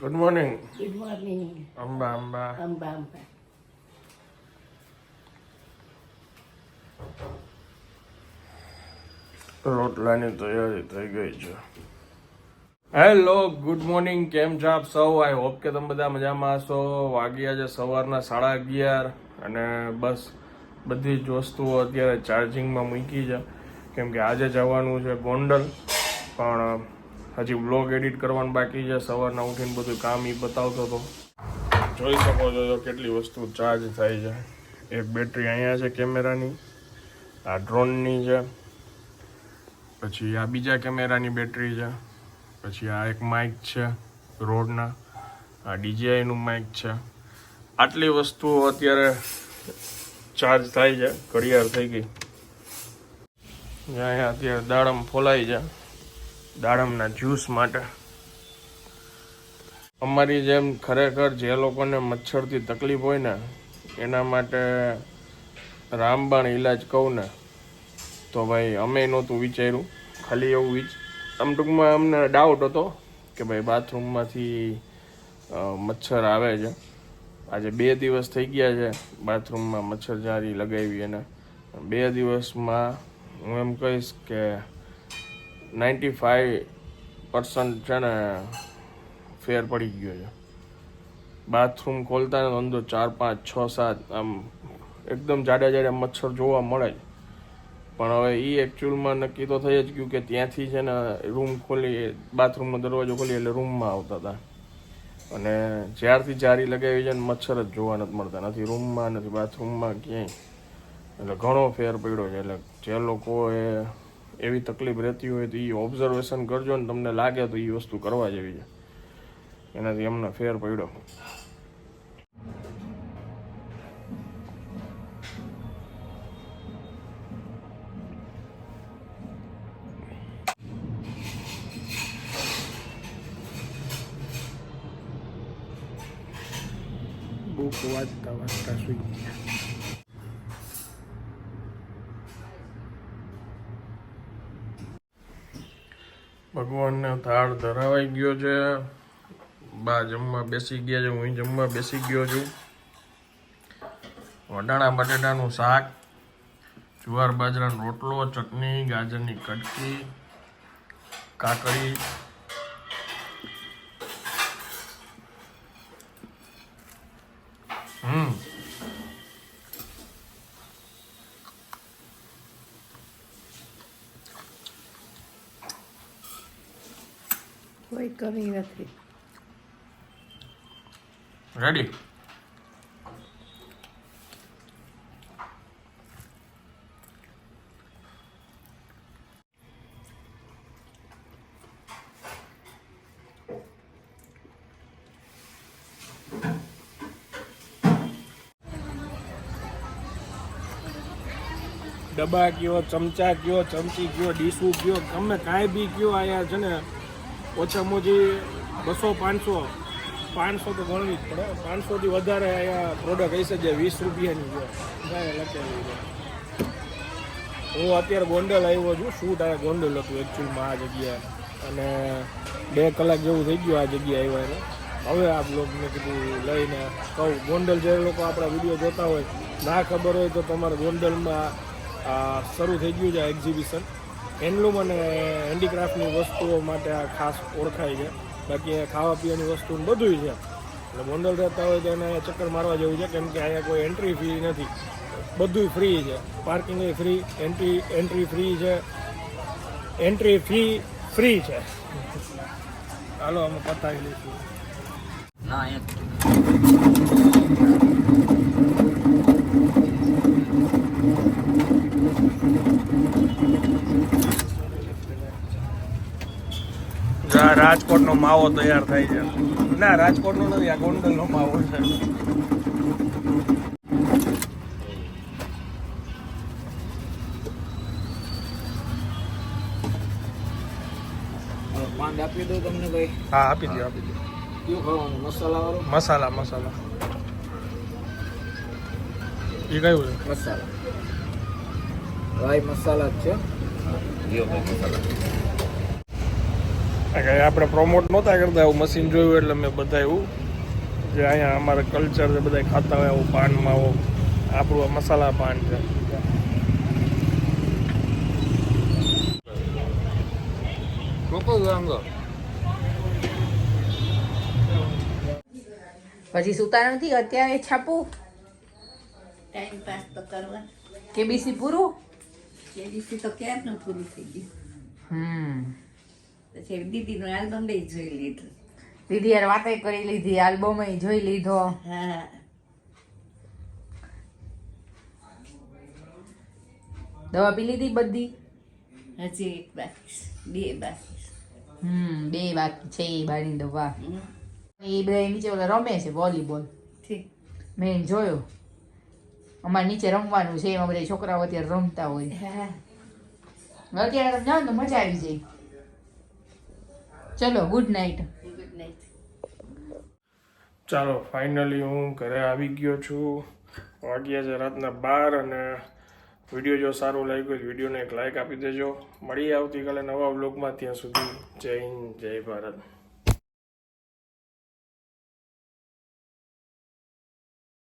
Good morning good morning Amba Amba Amba Amba રોટલાની તૈયારી થઈ ગઈ છે. હેલો ગુડ મોર્નિંગ કેમ છો આપ સૌ? આઈ હોપ કે તમે બધા મજામાં હશો. વાગ્યા છે સવારના સાડા અગિયાર અને બસ બધી જ વસ્તુઓ અત્યારે ચાર્જિંગમાં મૂકી છે. કેમ કે આજે જવાનું છે ગોંડલ પણ હજી બ્લોગ એડિટ કરવાનું બાકી છે. સવારના ઉઠીને બધું કામ એ બતાવતો હતો. જોઈ શકો છો કેટલી વસ્તુ ચાર્જ થાય છે. એક બેટરી અહીંયા છે કેમેરાની, આ ડ્રોનની છે, પછી આ બીજા કેમેરાની બેટરી છે, પછી આ એક માઇક છે રોડના આ ડીજીઆઈનું માઇક છે. આટલી વસ્તુઓ અત્યારે ચાર્જ થાય છે, ઘડિયાળ થઈ ગઈ. અહીંયા અત્યારે દાડમ ફોલાઈ છે. દાડમના જ્યુસ માટે. અમારી જેમ ખરેખર જે લોકોને મચ્છરથી તકલીફ હોય ને, એના માટે રામબાણ ઈલાજ કહું ને, તો ભાઈ અમે નહોતું વિચાર્યું. ખાલી એવું વિચ, આમ ટૂંકમાં અમને ડાઉટ હતો કે ભાઈ બાથરૂમમાંથી મચ્છર આવે છે. આજે બે દિવસ થઈ ગયા છે બાથરૂમમાં મચ્છરજારી લગાવી એને બે દિવસમાં હું એમ કહીશ કે નાઇન્ટી ફાઈવ પર્સન્ટ છે ને ફેર પડી ગયો છે. બાથરૂમ ખોલતા ને અંદર ચાર, પાંચ, છ, સાત, આમ એકદમ જાડે જાડે મચ્છર જોવા મળે જ પણ હવે એ એકચ્યુઅલમાં નક્કી તો થઈ જ ગયું કે ત્યાંથી છે ને રૂમ ખોલી બાથરૂમનો દરવાજો ખોલી એટલે રૂમમાં આવતા હતા. અને જ્યારથી જારી લગાવી છે ને મચ્છર જ જોવા નથી મળતા. નથી રૂમમાં નથી બાથરૂમમાં ક્યાંય. એટલે ઘણો ફેર પડ્યો છે. એટલે જે લોકો એ એવી તકલીફ રહેતી હોય તો એ ઓબ્ઝર્વેશન કરજો ને તમને લાગે તો એ વસ્તુ કરવા જેવી છે. એનાથી એમને ફેર પડ્યો. બુક વાંચતા વાંચતા સુઈ ગયા. ભગવાનને થાળ ધરાવાઈ ગયો છે. બા જમવા બેસી ગયા છે, હું જમવા બેસી ગયો છું. વટાણા બટેટાનું શાક, જુવાર બાજરાનો રોટલો, ચટણી, ગાજરની કટકી, કાકડી. હમ. કોઈ કમી નથી. રેડી ડબ્બા કયો ચમચા કયો ચમચી કયો ડીશું કયો ગમે કાંઈ બી કયો અહીંયા છે ને ઓછામાં ઓછી બસો પાંચસો પાંચસો તો ગણવી જ પડે. પાંચસોથી વધારે અહીંયા પ્રોડક્ટ હશે જે વીસ રૂપિયાની છે. કાંઈ લખેલી છે. હું અત્યારે ગોંડલ આવ્યો છું. શૂટ આ ગોંડલ હતું એકચ્યુઅલમાં આ જગ્યાએ. અને બે કલાક જેવું થઈ ગયું આ જગ્યાએ આવ્યા એને. હવે આ બ્લોગ મેં કીધું લઈને કહું. ગોંડલ જે લોકો આપણા વીડિયો જોતા હોય, ના ખબર હોય તો તમારે ગોંડલમાં શરૂ થઈ ગયું છે એક્ઝિબિશન હેન્ડલૂમ અને હેન્ડીક્રાફ્ટની વસ્તુઓ માટે આ ખાસ ઓળખાય છે. બાકી ખાવા પીવાની વસ્તુ બધું છે. એટલે ગોંડલ રહેતા હોય તો એને ચક્કર મારવા જેવું છે, કેમ કે અહીંયા કોઈ એન્ટ્રી ફી નથી. બધું ફ્રી છે. Parking free entry entry free છે. એન્ટ્રી ફી ફ્રી છે. હાલો, અમે પતાવી લઈશું. ના, અહીંયા રાજકોટનો માવો તૈયાર થાય છે. ના રાજકોટનો નથી આ ગોંડલનો માવો છે. આપી દઉં તમને ભાઈ. હા આપી દો આપી દો. કયું ખાવાનું? મસાલા વાળું? મસાલા મસાલા. એ કયું છે? મસાલા. રાઈ મસાલા જ છે. કાંઈ આપણે પ્રમોટ નહોતા કરતા એવું મશીન જોયું એટલે મેં બધા એવું જે અહીંયા અમારા કલ્ચર છે બધા ખાતા હોય એવું પાન માવો. આપણું આ મસાલા પાન છે. પછી સુતા નથી? અત્યારે છાપું. ટાઈમ પાસ તો કરવા કેબીસી પૂરું? કેબીસી તો ક્યારનું પૂરું થઈ ગયું? હમ. પછી દીદીનો આલ્બમ બી જોઈ લીધું. દીદી યાર વાતે કરી લીધી આલ્બમ જોઈ લીધો. હા. દવા પી લીધી બધી? હજી એક બાકી બે બાકી. હમ બે બાકી છે એ બાની દવા. એ બધા નીચે ઓલા રમે છે વોલીબોલ. ઠીક. મેં જોયો. અમારે નીચે રમવાનું છે એમાં બધા છોકરાઓ અત્યારે રમતા હોય. હા. અત્યારે તમે જાઓ તો મજા આવી જાય. ચલો ગુડ નાઇટ ચાલો ફાઇનલી હું ઘરે આવી ગયો છું. વાગ્યા છે રાતના બાર અને વીડિયો જો સારો લાગ્યો હોય વિડીયોને એક લાઇક આપી દેજો. મળીએ આવતીકાલે નવા વ્લોગમાં ત્યાં સુધી જય હિન્દ, જય ભારત.